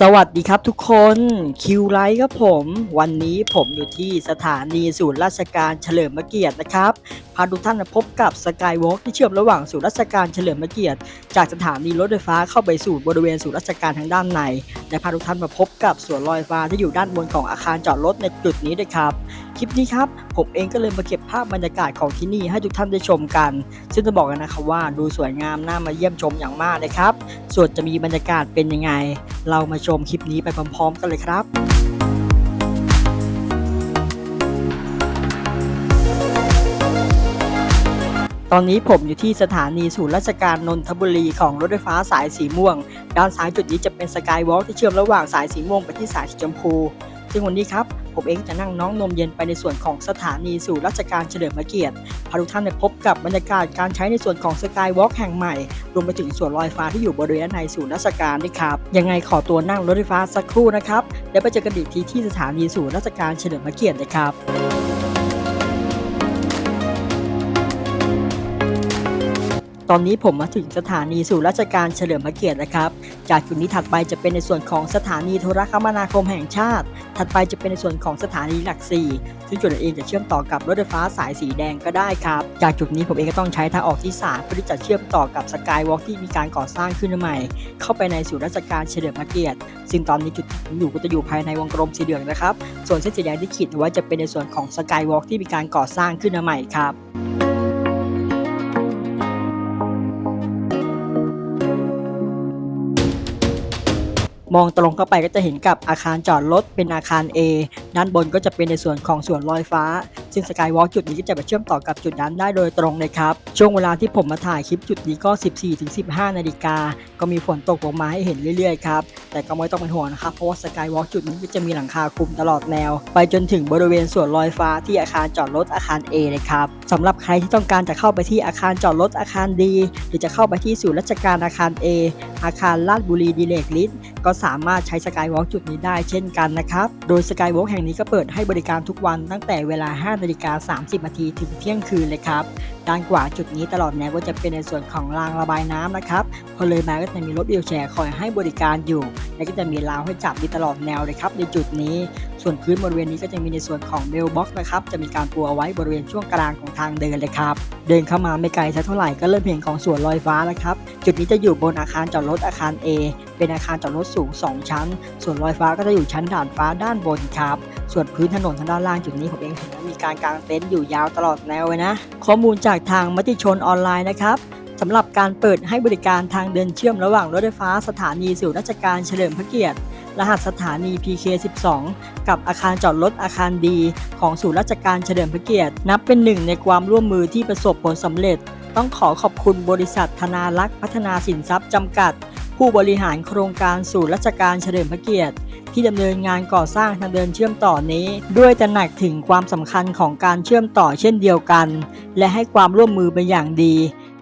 สวัสดีครับทุกคนคิวไลท์ครับผม วันนี้ผมอยู่ที่สถานีศูนย์ราชการเฉลิมพระเกียรตินะครับพาทุกท่านมาพบกับสกายวอล์กที่เชื่อมระหว่างศูนย์ราชการเฉลิมพระเกียรติ จากสถานีรถไฟฟ้าเข้าไปสู่บริเวณศูนย์ราชการทางด้านในและพาทุกท่านมาพบกับสวนลอยฟ้าที่อยู่ด้านบนของอาคารจอดรถในจุดนี้ด้วยครับคลิปนี้ครับผมเองก็เลยมาเก็บภาพบรรยากาศของที่นี่ให้ทุกท่านได้ชมกัน ซึ่งจะบอกกันนะครับว่าดูสวยงามน่ามาเยี่ยมชมอย่างมากเลยครับส่วนจะมีบรรยากาศเป็นยังไง เรามาชมคลิปนี้ไปพร้อมๆกันเลยครับตอนนี้ผมอยู่ที่สถานีศูนย์ราชการนนทบุรีของรถไฟฟ้าสายสีม่วง ด้านซ้ายจุดนี้จะเป็นสกายวอล์กที่เชื่อมระหว่างสายสีม่วงไปที่สายสีชมพู ซึ่งวันนี้ครับ ผมเองจะนั่งน้องนมเย็นไปในส่วนของสถานีสู่ราชการเฉลิมพระเกียรติพาทุกท่านไปพบกับบรรยากาศการใช้ในส่วนของสกายวอล์กแห่งใหม่ รวมไปถึงส่วนลอยฟ้าที่อยู่บริเวณในศูนย์ราชการด้วยครับ ยังไงขอตัวนั่งรถไฟฟ้าสักครู่นะครับ แล้วไปเจอกันอีกทีที่สถานีศูนย์ราชการเฉลิมพระเกียรตินะครับ ตอนนี้ผมมาถึงสถานีสู่ราชการเฉลิมพระเกียรตินะครับ จากจุดนี้ถัดไปจะเป็นในส่วนของสถานีโทรคมนาคมแห่งชาติ ถัดไปจะเป็นในส่วนของสถานีหลักสี่ซึ่งจุดนั้นเองจะเชื่อมต่อกับรถไฟฟ้าสายสีแดงก็ได้ครับ จากจุดนี้ผมเองก็ต้องใช้ทางออกที่3เพื่อที่จะเชื่อมต่อกับสกายวอล์กที่มีการก่อสร้างขึ้นใหม่ เข้าไปในสู่ราชการเฉลิมพระเกียรติ ซึ่งตอนนี้จุดผมอยู่ก็จะอยู่ภายในวงกลมสีเหลืองนะครับ ส่วนเส้นสีแดงที่ขีดเอาไว้จะเป็นในส่วนของสกายวอล์กที่มีการก่อสร้างขึ้นใหม่ครับ มองตรงเข้าไปก็จะเห็นกับอาคารจอดรถเป็นอาคาร A ด้านบนก็จะเป็นในส่วนของสวนลอยฟ้า ซึ่งสกายวอล์กจุดนี้ก็จะไปเชื่อมต่อกับจุดนั้นได้โดยตรงเลยครับ ช่วงเวลาที่ผมมาถ่ายคลิปจุดนี้ก็ 14-15 นาฬิกา ก็มีฝนตกลงมาให้เห็นเรื่อยๆครับ แต่ก็ไม่ต้องเป็นห่วงนะครับ เพราะว่าสกายวอล์กจุดนี้ก็จะมีหลังคาคลุมตลอดแนว ไปจนถึงบริเวณสวนลอยฟ้าที่อาคารจอดรถอาคาร A เลยครับสำหรับใครที่ต้องการจะเข้าไปที่อาคารจอดรถอาคารดีหรือจะเข้าไปที่ศูนย์ราชการอาคาร A อาคารลาดบุรีดีเลกลิสก็สามารถใช้สกายวอล์กจุดนี้ได้เช่นกันนะครับ โดยสกายวอล์กแห่งนี้ก็เปิดให้บริการทุกวันตั้งแต่เวลา 5 นาฬิกา 30 นาทีถึงเที่ยงคืนเลยครับ ด้านขวาจุดนี้ตลอดแนวก็จะเป็นในส่วนของรางระบายน้ำนะครับ พอเลยมาก็จะมีรถวีลแชร์คอยให้บริการอยู่ และก็จะมีราวให้จับดีตลอดแนวเลยครับในจุดนี้ ส่วนพื้นบริเวณนี้ก็จะมีในส่วนของเมลบ็อกซ์นะครับ จะมีการปูเอาไว้บริเวณช่วงกลางของทางเดินเลยครับ เดินเข้ามาไม่ไกลสักเท่าไหร่ก็เริ่มเห็นของสวนลอยฟ้าแล้วครับ จุดนี้จะอยู่บนอาคารจอดรถอาคาร A เป็นอาคารจอดรถสูง 2 ชั้น ส่วนลอยฟ้าก็จะอยู่ชั้นด่านฟ้าด้านบนครับ ส่วนพื้นถนนทางด้านล่างจุดนี้ผมเองเห็นว่ามีการกางเต็นท์อยู่ยาวตลอดแนวเลยนะ ข้อมูลจากทางมติชนออนไลน์นะครับ สำหรับการเปิดให้บริการทางเดินเชื่อมระหว่างรถไฟฟ้าสถานีสู่ราชการเฉลิมพระเกียรติ รหัสสถานี PK12 กับอาคารจอดรถอาคารดี ของศูนย์ราชการเฉลิมพระเกียรติ นับเป็นหนึ่งในความร่วมมือที่ประสบผลสำเร็จ ต้องขอขอบคุณบริษัทธนารักษ์พัฒนาสินทรัพย์จำกัด ผู้บริหารโครงการศูนย์ราชการเฉลิมพระเกียรติที่ดำเนินงานก่อสร้างทางเดินเชื่อมต่อนี้ ด้วยตระหนักถึงความสำคัญของการเชื่อมต่อเช่นเดียวกัน และให้ความร่วมมือเป็นอย่างดี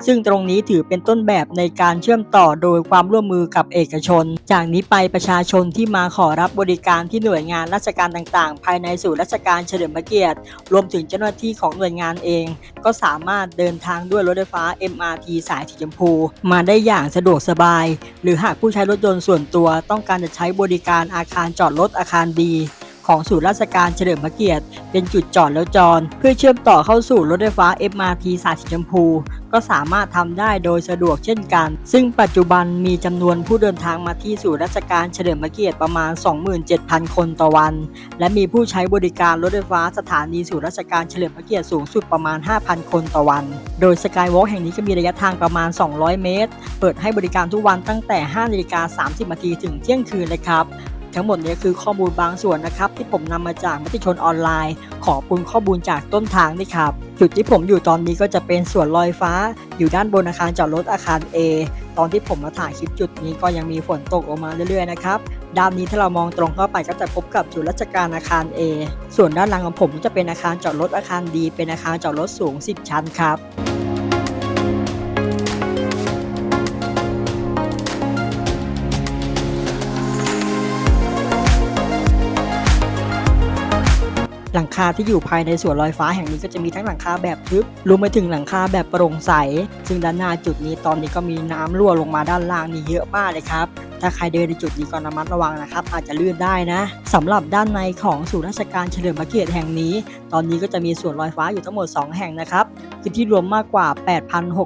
ซึ่งตรงนี้ถือเป็นต้นแบบในการเชื่อมต่อโดยความร่วมมือกับเอกชน จากนี้ไปประชาชนที่มาขอรับบริการที่หน่วยงานราชการต่างๆ ภายในศูนย์ราชการเฉลิมพระเกียรติ รวมถึงเจ้าหน้าที่ของหน่วยงานเอง ก็สามารถเดินทางด้วยรถไฟฟ้า MRT สายสีชมพู มาได้อย่างสะดวกสบาย หรือหากผู้ใช้รถยนต์ส่วนตัวต้องการจะใช้บริการอาคารจอดรถอาคารดี ของศูนย์ราชการเฉลิมพระเกียรติ เป็นจุดจอดแล้วจร เพื่อเชื่อมต่อเข้าสู่รถไฟฟ้า MRT สายสีชมพู ก็สามารถทำได้โดยสะดวกเช่นกัน ซึ่งปัจจุบันมีจำนวนผู้เดินทางมาที่ศูนย์ราชการเฉลิมพระเกียรติประมาณ 27,000 คนต่อวัน และมีผู้ใช้บริการรถไฟฟ้าสถานีศูนย์ราชการเฉลิมพระเกียรติสูงสุดประมาณ 5,000 คนต่อวัน โดยสกายวอล์กแห่งนี้ก็มีระยะทางประมาณ 200 เมตร เปิดให้บริการทุกวันตั้งแต่5นาฬิกา30นาทีถึงเที่ยงคืนเลยครับ ทั้งหมดนี้คือข้อมูลบางส่วนนะครับ ที่ผมนำมาจากมติชนออนไลน์ ขอบคุณข้อมูลจากต้นทางด้วยครับจุดที่ผมอยู่ตอนนี้ก็จะเป็นสวนลอยฟ้า อยู่ด้านบนอาคารจอดรถอาคาร A ตอนที่ผมมาถ่ายคลิปจุดนี้ก็ยังมีฝนตกลงมาเรื่อยๆนะครับด้านนี้ถ้าเรามองตรงเข้าไปก็จะพบกับศูนราชการอาคาร A ส่วนด้านหลังของผมจะเป็นอาคารจอดรถอาคารดีเป็นอาคารจอดรถสูง 10 ชั้นครับ หลังคาที่อยู่ภายในสวนลอยฟ้าแห่งนี้ก็จะมีทั้งหลังคาแบบทึบรวมไปถึงหลังคาแบบโปร่งใส ซึ่งด้านหน้าจุดนี้ตอนนี้ก็มีน้ำรั่วลงมาด้านล่างนี่เยอะมากเลยครับถ้าใครเดินในจุดนี้ก็ระมัดระวังนะครับ อาจจะลื่นได้นะสำหรับด้านในของศูนย์ราชการเฉลิมพระเกียรติแห่งนี้ ตอนนี้ก็จะมีสวนลอยฟ้าอยู่ทั้งหมด 2 แห่งนะครับ พื้นที่รวมมากกว่า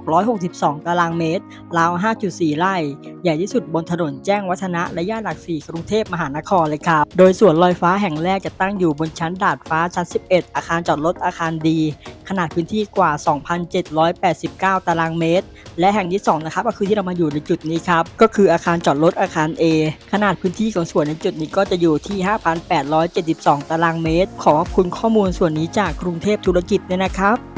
8,662 ตารางเมตร ราว 5.4 ไร่ ใหญ่ที่สุดบนถนนแจ้งวัฒนะและย่านหลักสี่กรุงเทพมหานครเลยครับ โดยสวนลอยฟ้าแห่งแรกจะตั้งอยู่บนชั้นดาดฟ้าชั้น 11 อาคารจอดรถอาคารดี ขนาดพื้นที่กว่า 2,789 ตารางเมตร และแห่งที่2นะครับก็คือที่เรามาอยู่ในจุดนี้ครับ ก็คืออาคารจอดรถอาคาร A ขนาดพื้นที่ของส่วนในจุดนี้ก็จะอยู่ที่ 5,872 ตารางเมตร ขอขอบคุณข้อมูลส่วนนี้จากกรุงเทพธุรกิจเนี่ยนะครับ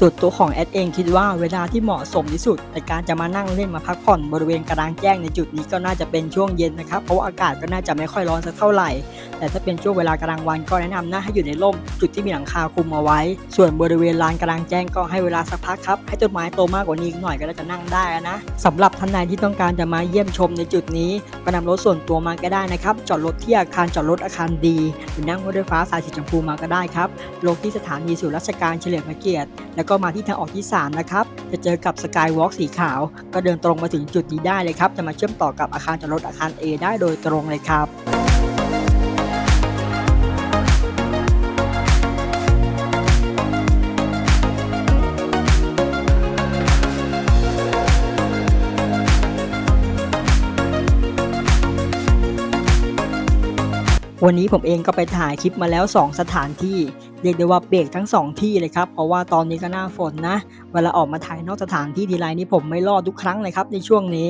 ส่วนตัวของแอดเองคิดว่าเวลาที่เหมาะสมที่สุดในการจะมานั่งเล่นมาพักผ่อนบริเวณกระดางแจ้งในจุดนี้ก็น่าจะเป็นช่วงเย็นนะครับเพราะว่าอากาศก็น่าจะไม่ค่อยร้อนสักเท่าไหร่ แต่ถ้าเป็นช่วงเวลากลางวันก็แนะนำนะให้อยู่ในร่ม จุดที่มีหลังคาคลุมเอาไว้ ส่วนบริเวณลานกระดางแจ้งก็ให้เวลาสักพักครับให้ต้นไม้โตมากกว่านี้หน่อยก็จะนั่งได้นะสำหรับท่านใดที่ต้องการจะมาเยี่ยมชมในจุดนี้ก็นำรถส่วนตัวมาก็ได้นะครับจอดรถที่อาคารจอดรถอาคารดีหรือนั่งรถไฟฟ้าสายสีชมพูมาก็ได้ครับลงที่สถานีศูนย์ราชการเฉลิมพระเกียรติแล้วก็มาที่ทางออกที่ 3 นะครับ จะเจอกับสกายวอล์กสีขาว ก็เดินตรงมาถึงจุดนี้ได้เลยครับ จะมาเชื่อมต่อกับอาคารจอดรถอาคาร A ได้โดยตรงเลยครับ วันนี้ผมเองก็ไปถ่ายคลิปมาแล้ว 2 สถานที่ เรียกได้ว่าเบรกทั้ง 2 ที่เลยครับ เพราะว่าตอนนี้ก็หน้าฝนนะ เวลาออกมาถ่ายนอกสถานที่ทีไรนี่ผมไม่รอดทุกครั้งเลยครับในช่วงนี้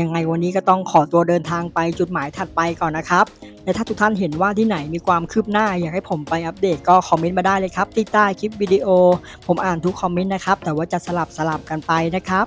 ยังไงวันนี้ก็ต้องขอตัวเดินทางไปจุดหมายถัดไปก่อนนะครับ และถ้าทุกท่านเห็นว่าที่ไหนมีความคืบหน้าอยากให้ผมไปอัปเดตก็คอมเมนต์มาได้เลยครับที่ใต้คลิปวิดีโอ ผมอ่านทุกคอมเมนต์นะครับ แต่ว่าจะสลับสลับกันไปนะครับ